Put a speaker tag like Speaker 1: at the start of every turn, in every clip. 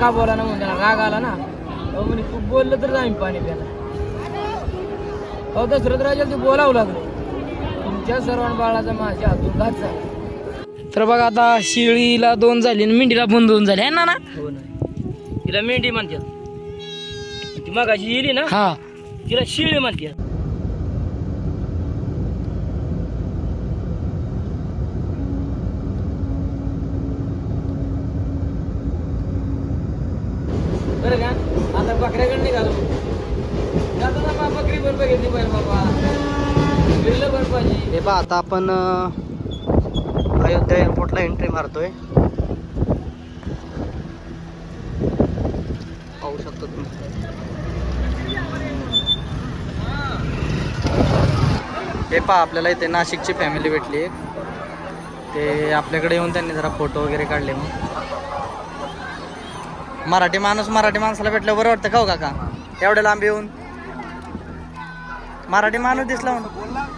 Speaker 1: का बोला ना त्याला राग आला ना? म्हणे तू बोललं तर आम्ही पाणी प्याला अहो दशरथ राजा ते बोलावं लागलं. तुमच्या सर्वां बाळाचा माझ्या हातून घात झाला. तर बघा आता शिळीला दोन झाली आणि मेंढीला पण दोन झाले. आहे ना ना? हो ना. तिला मेंढी म्हणतात. ती मगाशी येली ना? हा. तिला शिळी म्हणतात बरं का आता बकऱ्याकडे निघालो जातो ना बा बकरी बरोबर घेतली पाहिजे बाबा बिरलं बरं
Speaker 2: बा पहा आता आपण अयोध्या एअरपोर्टला एंट्री मारतोय. पाहू शकतो तुम्ही. हे पहा आपल्याला इथे नाशिकची फॅमिली भेटली एक. ते आपल्याकडे येऊन त्यांनी जरा फोटो वगैरे काढले मग. मराठी माणूस मराठी माणसाला भेटलं बरं वाटतं का हो काका? एवढ्या लांब येऊन. मराठी माणूस दिसला म्हणून.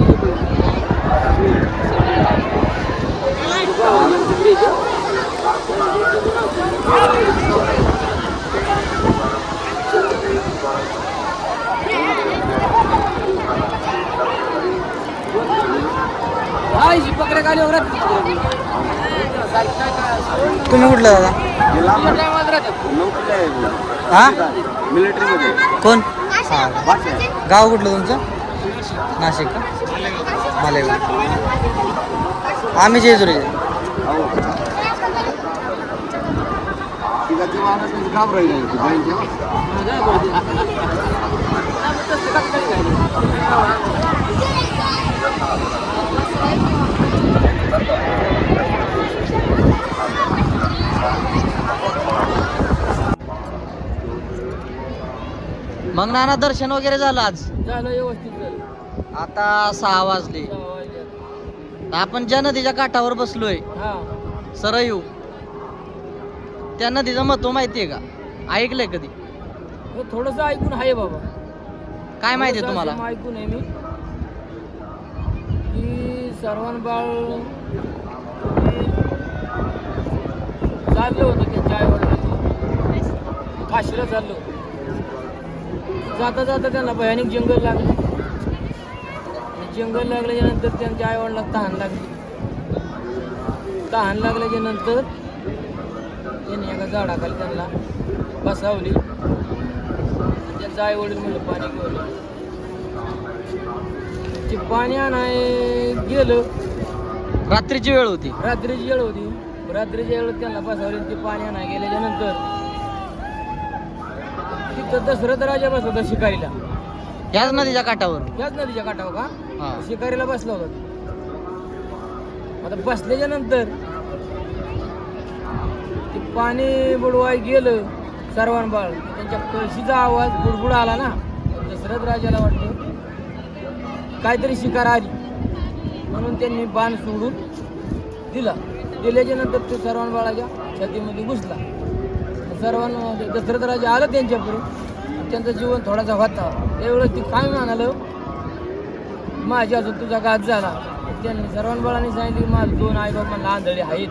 Speaker 2: तुम्ही कुठलं दादा? हा?
Speaker 3: मिलिटरीमध्ये
Speaker 2: कोण? गाव कुठलं तुमचं? नाशिक का? मालेगाव. आम्ही जेजुरी
Speaker 3: तिला तेव्हा घाबरायला नाही ती बहीण तेव्हा
Speaker 2: मग नाना दर्शन वगैरे झालं आज?
Speaker 1: झालं व्यवस्थित झालं.
Speaker 2: आता सहा वाजले. आपण ज्या नदीच्या काठावर बसलोय
Speaker 1: हा.
Speaker 2: सरयू त्या नदीचं महत्त्व माहितीये का? ऐकलंय कधी?
Speaker 1: थोडंसं ऐकून आहे बाबा.
Speaker 2: काय माहितीये
Speaker 1: थोडंसं
Speaker 2: तुम्हाला?
Speaker 1: असं ऐकून आहे मी की सर्वांबाळ चाललं होतं त्यांच्या आई वडिलांनी काशीला चाललो जाता जाता त्यांना भयानक जंगल लागलं. जंगल लागल्याच्या नंतर त्यांच्या आई वडिलांना तहान लागली. तहान लागल्याच्या नंतर त्यांनी एका झाडाखाली त्यांना बसावली. त्यांचं आई वडील म्हणलं पाणी घेऊन. ते पाणी आणाय गेलं.
Speaker 2: रात्रीची वेळ होती.
Speaker 1: रात्रीची वेळ होती. रात्रीच्या वेळेत त्यांना बसावले ते पाणी आणाय गेल्याच्यानंतर तिथं दशरथ राजा बसला होता शिकारीला.
Speaker 2: याच नदीच्या काठावर
Speaker 1: त्याच नदीच्या काठावर का?
Speaker 2: हा.
Speaker 1: शिकारीला बसला होता. आता बसल्याच्या नंतर ते पाणी बुडवाय गेलं सर्वांबाळ. त्यांच्या कळशीचा आवाज बुडबुड आला ना. दशरथ राजाला वाटलं काहीतरी शिकार आली. म्हणून त्यांनी बाण सोडून दिला. दिल्याच्या नंतर ते सर्वांबाळाच्या छातीमध्ये घुसला. सर्वांना दशरथ राजा आलं त्यांच्याकडून. त्यांचं जीवन थोडासा होता. त्यावेळेस ती काय म्हणालं? माझी अजून तुझा घात झाला. त्यांनी सर्वांबाळांनी सांगितली की माझं दोन आई बाबा आंधळे आहेत.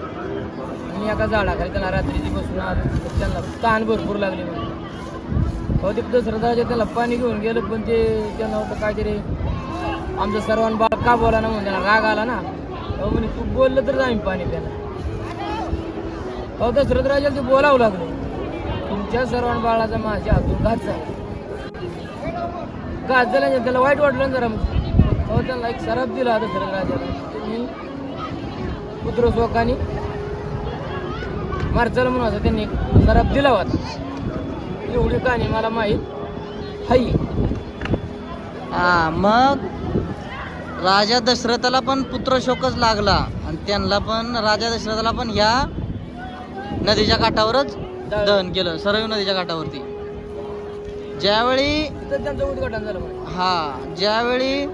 Speaker 1: मी एका झाडाखाली त्यांना रात्रीची बसून आलो. त्यांना तहान भरपूर लागली म्हणून. हो ते दसरथाचे त्याला पाणी घेऊन गेलं पण ते त्यांना होतं काहीतरी आमचं सर्वांबाळ का बोला ना म्हणून त्यांना राग आला ना? अहो म्हणे तू बोललं तर आम्ही पाणी प्याला अहो दशरथ राजाला ते बोलावं लागलं. तुमच्या सर्वांना बाळाचा माझ्या हातून घात झाला. घात झाल्याने त्याला वाईट वाटलं ना जरा हो त्यांना एक सराप दिला दशरथ राजाला. तुम्ही पुत्र शोकाने मार्चाल म्हणून असं त्यांनी एक सराप दिला होता. एवढी कहाणी मला माहीत हाई
Speaker 2: हा मग राजा दशरथाला पण पुत्र शोकच लागला आणि त्यांना पण राजा दशरथाला पण ह्या नदीच्या काठावरच दहन केलं सरयू नदीच्या काठावरती ज्यावेळी
Speaker 1: त्यांचं उद्घाटन झालं.
Speaker 2: हा ज्यावेळी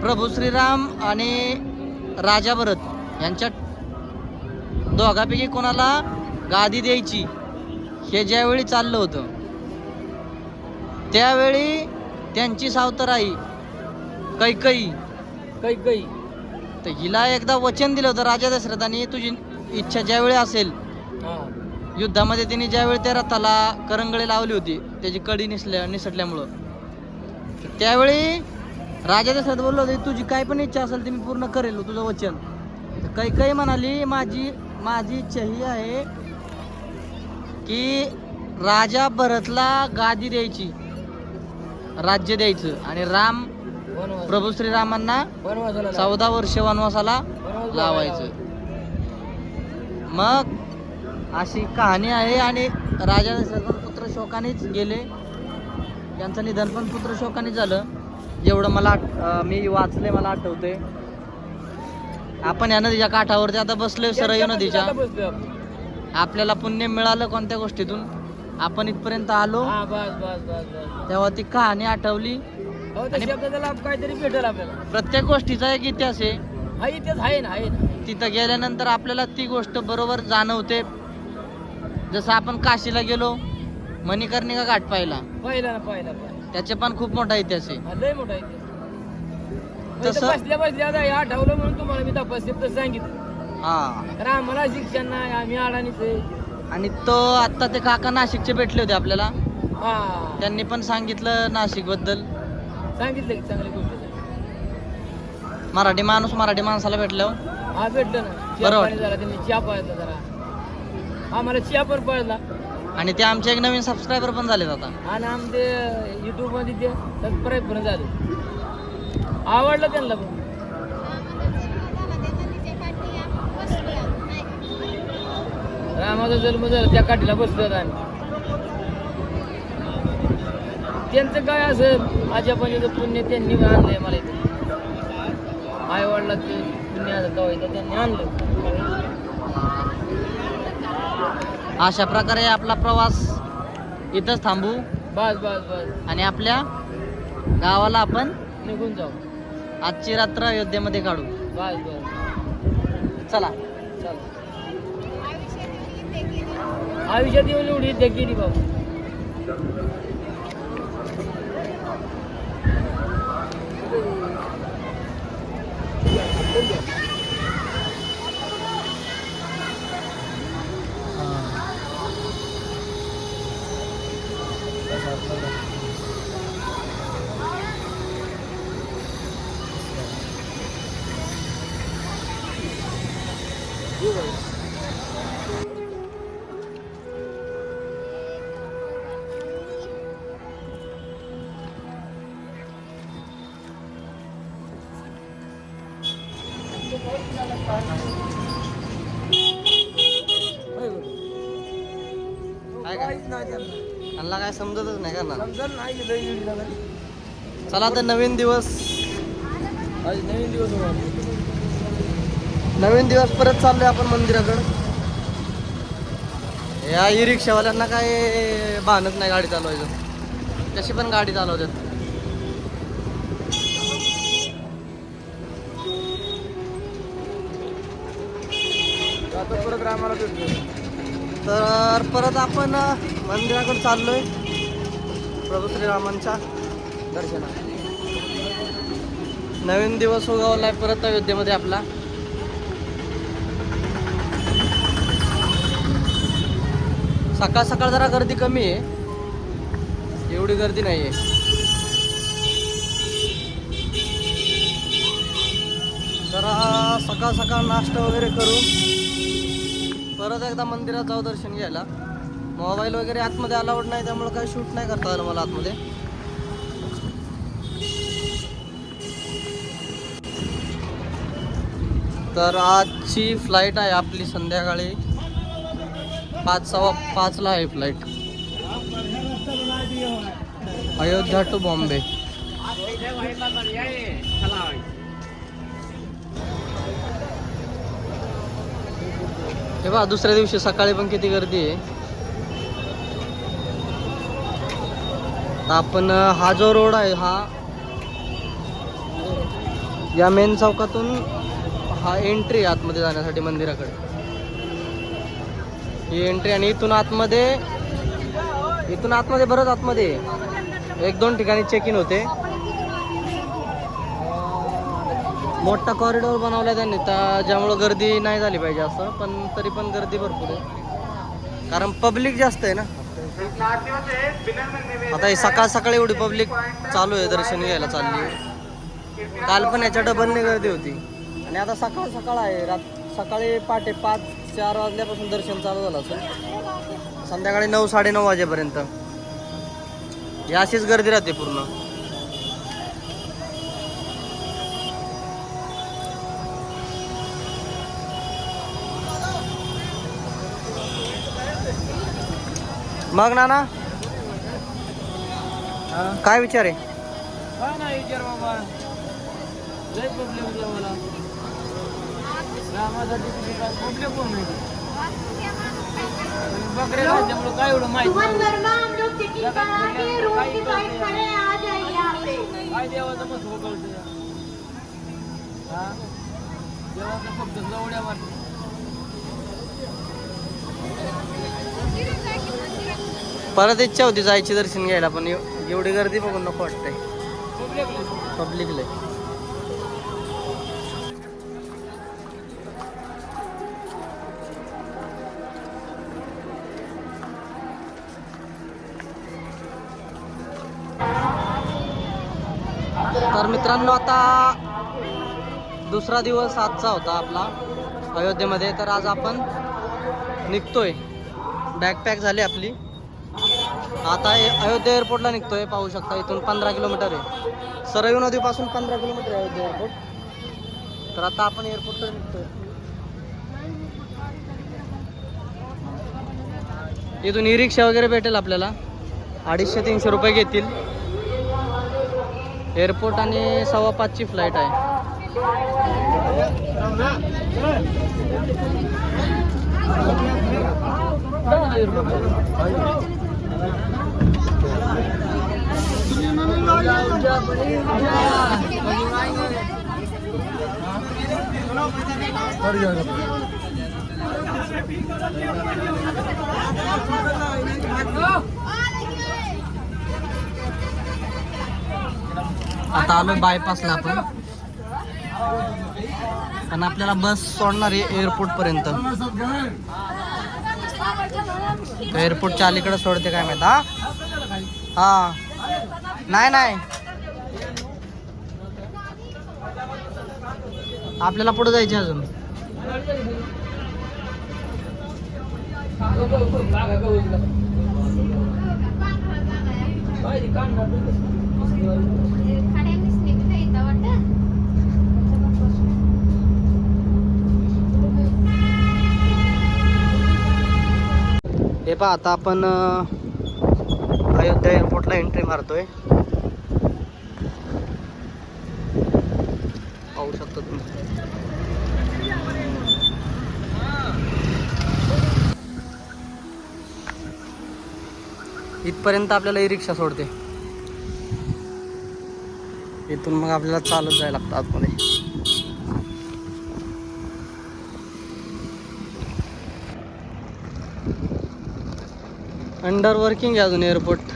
Speaker 2: प्रभू श्रीराम आणि राजा भरत यांच्या दोघापैकी कोणाला गादी द्यायची हे ज्यावेळी चाललं होतं त्यावेळी त्यांची सावतराई कैकई.
Speaker 1: काही
Speaker 2: तर हिला एकदा वचन दिलं होतं राजा दशरथाने तुझी इच्छा ज्यावेळी असेल
Speaker 1: हा.
Speaker 2: युद्धामध्ये तिने ज्यावेळी त्या रथाला करंगळी लावली होती त्याची कडी निसल्या निसटल्यामुळं. त्यावेळी राजा दशरथ बोललो होते तुझी काय पण इच्छा असेल ती मी पूर्ण करेल तुझं वचन. काही काही म्हणाली माझी माझी इच्छा ही आहे की राजा भरतला गादी द्यायची राज्य द्यायचं. आणि राम प्रभू श्रीरामांना. चौदा वर्ष वनवासाला
Speaker 1: वनवास
Speaker 2: लावायचं. मग अशी कहाणी आहे आणि राजा दशरथ पुत्र शोकानेच गेले. त्यांचं निधन पण पुत्र शोकानेच झालं. एवढं मला मी वाचले मला आठवते आपण या नदीच्या काठावरती आता बसलोय सरयू नदीच्या. आपल्याला पुण्य मिळालं कोणत्या गोष्टीतून? आपण इथपर्यंत आलो.
Speaker 1: बस बस बस बस.
Speaker 2: तेव्हा ती कहाणी आठवली.
Speaker 1: हो काहीतरी भेटेल आपल्याला.
Speaker 2: प्रत्येक गोष्टीचा एक इतिहास आहे
Speaker 1: ना आहे ना.
Speaker 2: तिथं गेल्यानंतर आपल्याला ती गोष्ट बरोबर जाणवते. जसं आपण काशीला गेलो मणिकर्णिका घाट पाहिला.
Speaker 1: पाहिला ना पाहिला पाहिला.
Speaker 2: त्याचे पण खूप मोठा इतिहास आहे.
Speaker 1: हा, लय मोठा ते. मग
Speaker 2: तसं-
Speaker 1: बसल्या बसल्या आता हे आठवलं म्हणून तुम्हाला मी तपासते तर सांगितलं.
Speaker 2: हा.
Speaker 1: कारण आम्हाला शिक्षण नाही आम्ही अडाणीच आहे.
Speaker 2: आणि तो आत्ता ते काका नाशिकचे भेटले होते आपल्याला.
Speaker 1: हा.
Speaker 2: त्यांनी पण सांगितलं नाशिकबद्दल
Speaker 1: सांगितलं की चांगली गोष्ट आहे.
Speaker 2: मराठी माणूस मराठी माणसाला भेटल्यावर.
Speaker 1: हा भेटलं ना.
Speaker 2: बरं
Speaker 1: चिया
Speaker 2: वाटलं.
Speaker 1: पाणी झाला त्यांनी चिया पाळला जरा. आम्हाला चिया पण पळला.
Speaker 2: आणि ते आमचे एक नवीन सबस्क्रायबर पण झालेत आता.
Speaker 1: आणि आमचे युट्यूबमध्ये ते सबस्क्राईब पण झाले. आवडलं त्यांना पण. रामाचा जन्म झाला त्या काठीला बसलो होतो आम्ही. त्यांचं काय असं माझ्या पंजाचं पुण्य त्यांनी आणलंय मला इथे. आई वडिलाचं पुण्य आता त्यांनी आणलं
Speaker 2: अशा प्रकारे आपला प्रवास इथंच थांबू.
Speaker 1: बस बस बस.
Speaker 2: आणि आपल्या गावाला आपण
Speaker 1: निघून जाऊ.
Speaker 2: आजची रात्र अयोध्येमध्ये काढू.
Speaker 1: बस बस.
Speaker 2: चला.
Speaker 1: चल. आयुष्यात येऊन एवढी केली बाबा.
Speaker 2: काय काय? त्यांना. काय समजतच नाही करणार
Speaker 1: समजल नाही लय येडी लागल.
Speaker 2: चला तर नवीन दिवस.
Speaker 1: आज नवीन दिवस होणार.
Speaker 2: नवीन दिवस परत चाललोय आपण मंदिराकडं. या ई रिक्षावाल्यांना काय भानच नाही गाडी चालवायचं. कशी पण गाडी चालवतात.
Speaker 1: आता परत रामाला
Speaker 2: तर परत आपण अ, मंदिराकडे चाललोय. प्रभू श्रीरामांच्या
Speaker 1: दर्शना
Speaker 2: नवीन दिवस उगवलाय परत अयोध्येमध्ये आपला. सकाळ सकाळ जरा गर्दी कमी आहे. एवढी गर्दी नाही आहे जरा सकाळ सकाळ नाश्ता वगैरे करून परत एकदा मंदिरात जाऊ दर्शन घ्यायला. मोबाईल वगैरे आतमध्ये अलाउड नाही त्यामुळे काही शूट नाही करता आलं मला आतमध्ये. तर आजची फ्लाईट आहे आपली संध्याकाळी. पाच सव्वा पाचला आहे फ्लाईट अयोध्या टू बॉम्बे हे बा दुसऱ्या दिवशी सकाळी पण किती गर्दी आहे. आपण हा जो रोड आहे हा या मेन चौकातून हा एंट्री आतमध्ये जाण्यासाठी मंदिराकडे. ही एंट्री आणि इथून आतमध्ये इथून आतमध्ये बरंच आतमध्ये एक दोन ठिकाणी चेक इन होते. मोठा कॉरिडॉर बनवला त्यांनी. त्या ज्यामुळं गर्दी नाही झाली पाहिजे असं पण तरी पण गर्दी भरपूर आहे. कारण पब्लिक जास्त आहे ना. आता हे सकाळ सकाळी एवढी पब्लिक चालू आहे दर्शन घ्यायला चालली काल पण याच्या डबलने गर्दी होती. आणि आता सकाळ सकाळ आहे. रात सकाळी पहाटे पाच चार वाजल्यापासून दर्शन चालू झालं असं. संध्याकाळी नऊ साडेनऊ वाजेपर्यंत. ही अशीच गर्दी राहते पूर्ण. मग नाना? काय विचार आहे?
Speaker 1: काय नाही विचार बाबा. लय प्रॉब्लेम होता मला. प्रॉब्लेम कोण नाही. काय एवढं माहीत काय देवाचं मत देवाचं फक्त जवळ्या वाटत.
Speaker 2: परत इच्छा होती जायची दर्शन घ्यायला पण एवढी गर्दी बघून नको वाटतंय. पब्लिकला तर मित्रांनो आता दुसरा दिवस आजचा होता आपला अयोध्येमध्ये. तर आज आपण निघतोय. बॅकपॅक झाली आपली. आता अयोध्या एअरपोर्टला निघतोय पाहू शकता इथून पंधरा किलोमीटर आहे. सरयू नदीपासून पंधरा किलोमीटर आहे अयोध्या एअरपोर्ट तर आता आपण एअरपोर्टकडे निघतोय. इथून ई रिक्षा वगैरे भेटेल आपल्याला. अडीचशे तीनशे रुपये घेतील. एअरपोर्ट आणि सव्वा पाचची फ्लाईट आहे. आता आलोय बायपासला आपण. आणि आपल्याला बस सोडणार आहे एअरपोर्ट पर्यंत. एअरपोर्टच्या अलीकडे सोडते काय माहीत हा? हा. नाही नाही. आपल्याला पुढे जायचे अजून. हे पहा आता आपण अयोध्या एअरपोर्टला एंट्री मारतोय. पाहू शकतो तुम्ही. इथपर्यंत आपल्याला ई रिक्षा सोडते. इथून मग आपल्याला चालत जायला लागतं आतमध्ये. अंडर वर्किंग आहे अजून एअरपोर्ट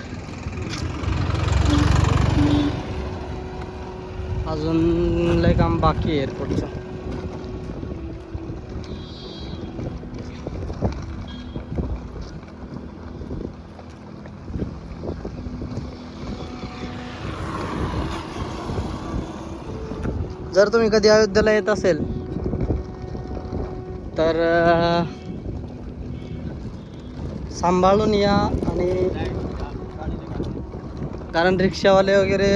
Speaker 2: अजून लय काम बाकी आहे एअरपोर्टचं जर तुम्ही कधी अयोध्येला येत असेल तर सांभाळून या आणि कारण रिक्षावाले वगैरे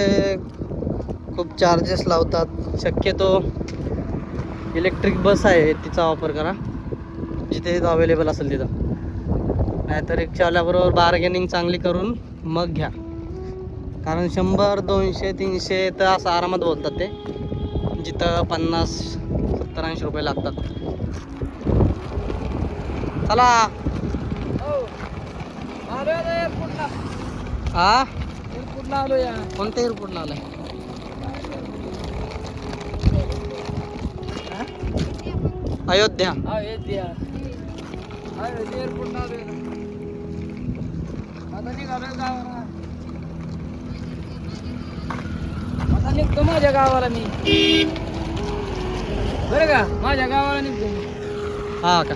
Speaker 2: खूप चार्जेस लावतात. शक्यतो इलेक्ट्रिक बस आहे तिचा वापर करा. जिथे अवेलेबल असेल तिथं. नाहीतर रिक्षावाल्याबरोबर बार्गेनिंग चांगली करून मग घ्या. कारण शंभर दोनशे तीनशे तर असं आरामात बोलतात ते. जिथं पन्नास सत्तर ऐंशी रुपये लागतात. चला! हा
Speaker 1: एअरपोर्टला. आलो या.
Speaker 2: कोणत्या एअरपोर्टला आलाय? अयोध्या.
Speaker 1: हा हेच एअरपोर्टला आलो आता. निघालोय गावाला. आता निघतो माझ्या गावाला मी. बरं का? माझ्या गावाला निघतो
Speaker 2: हा का?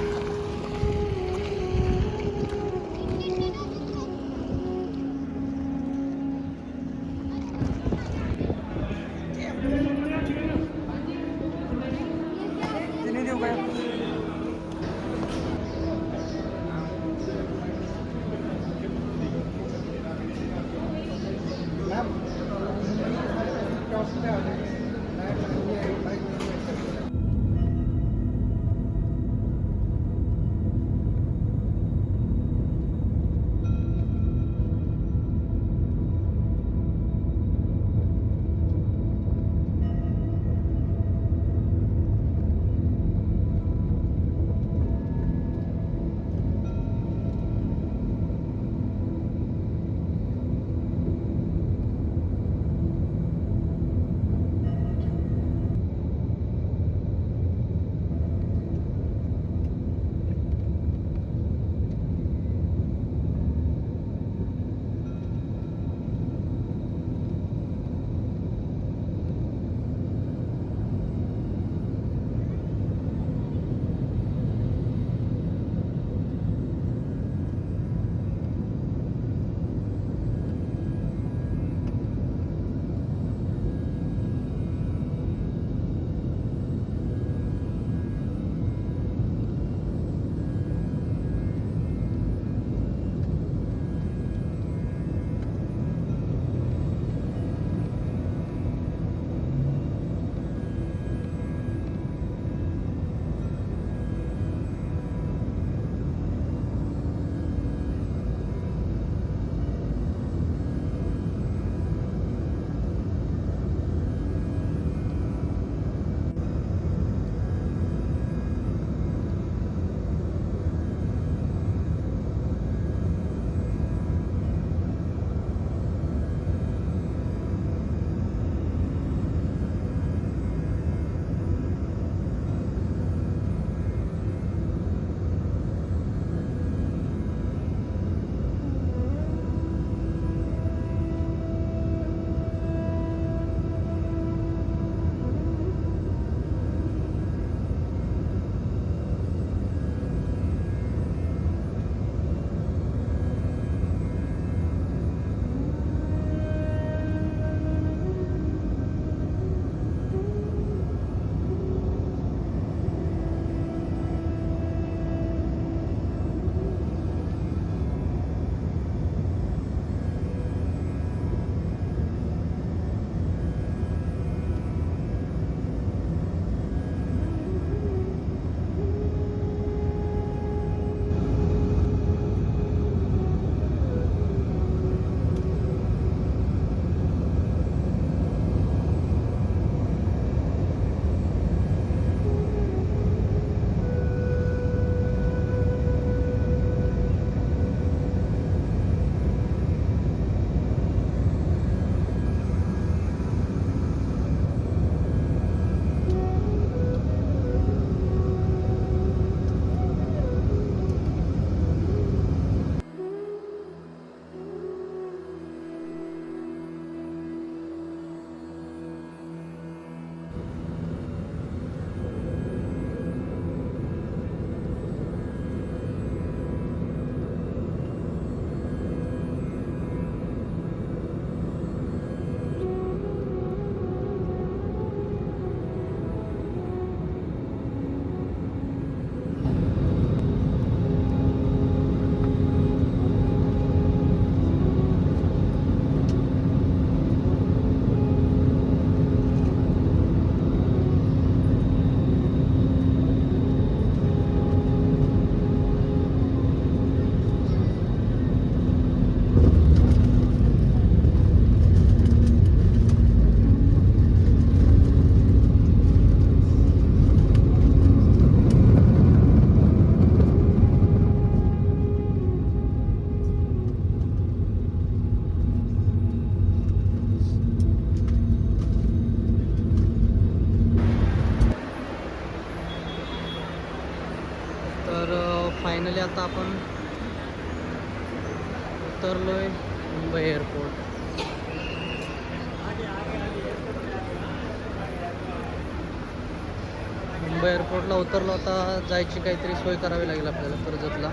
Speaker 2: जायची काहीतरी सोय करावी लागेल आपल्याला कर्जतला.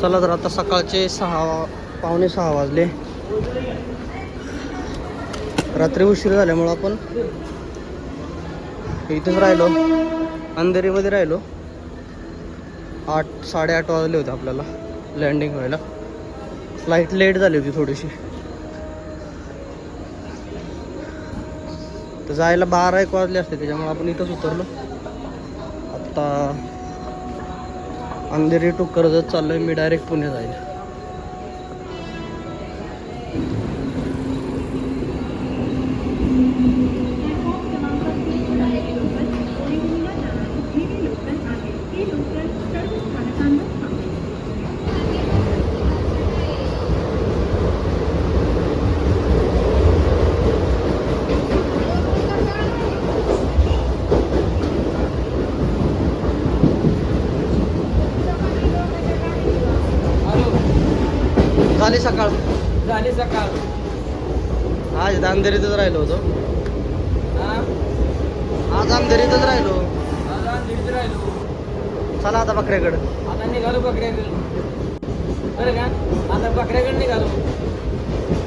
Speaker 2: चला तर आता सकाळचे सहा पावणे सहा वाजले. रात्री उशीर झाल्यामुळं आपण इथंच राहिलो. अंधेरीमध्ये राहिलो. आठ साडेआठ वाजले होते आपल्याला लँडिंग व्हायला. फ्लाईट लेट झाली होती थोडीशी. तर जायला बारा एक वाजले असते त्याच्यामुळे आपण इथंच उतरलो. आत्ता अंधेरी टू कर्जत चाललोय मी डायरेक्ट पुणे जाईल झाली सकाळ
Speaker 1: झाली सकाळ
Speaker 2: आज अंधेरीतच राहिलो होतो. आज अंधेरीतच राहिलो.
Speaker 1: आज राहिलो
Speaker 2: चला आता बकऱ्याकडे.
Speaker 1: आता निघालो बकऱ्याकडे. बरं का? आता बकऱ्याकडे निघालो.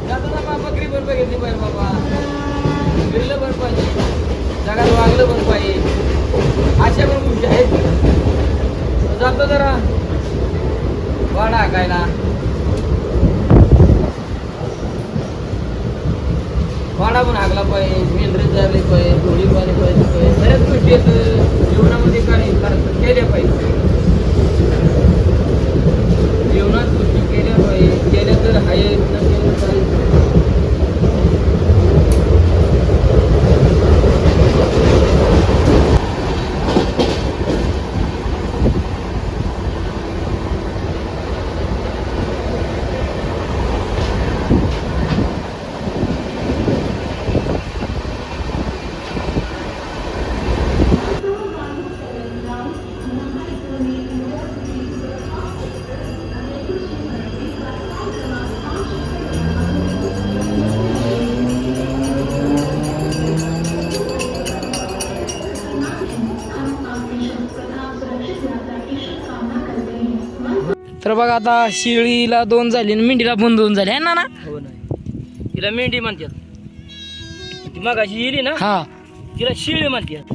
Speaker 1: जाताना बकरी पण बघितली पाहिजे बाबा. फिरलं पण पाहिजे. जगात वागलं पण पाहिजे. अशा पण गोष्टी आहेत. जातो जरा. वाडा काय ना पण हाकला पाहिजे मेंढरे झाले पाहिजे घोडी पाहिजे आता शिळीला दोन झाली आणि मेंढीला पण दोन झाले. ना ना?
Speaker 2: हो नाही
Speaker 1: तिला मेंढी म्हणतात. ती मगाशी येली ना?
Speaker 4: हा.
Speaker 1: तिला शिळी म्हणतात.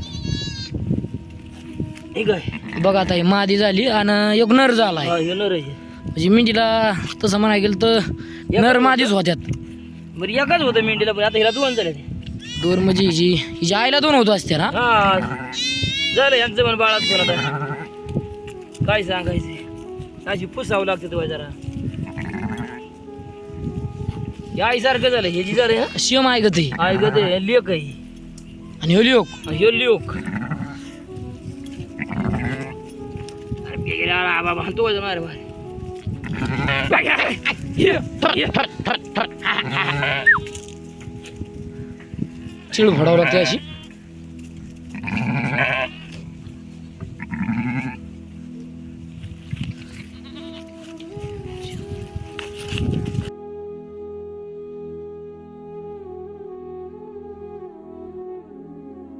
Speaker 1: ठीक आहे
Speaker 4: बघा आता ही मादी झाली आणि एक नर झाला
Speaker 1: हा हे नर आहे.
Speaker 4: म्हणजे मेंढीला तसं म्हणाय गेलं तर नर मादीच होत्यात.
Speaker 1: बरं एकच होतं मेंढीला पण आता हिला दोन झाले
Speaker 4: दोन म्हणजे हिची हिच्या आईला दोन होत असते ना
Speaker 1: हा. झालं यांचं पण बाळात पण आता. काय सांगायचे? अशी पुसावं लागतं तुला जरा. या आईसारखं झालं हे जी ना
Speaker 4: शिम आहे ग ते.
Speaker 1: आई ग ते लेक आहे.
Speaker 4: आणि हो लिओक
Speaker 1: ह्यो आला बाबा तो वाजव मारे मारे.
Speaker 4: चिळ फोडावं लागते अशी.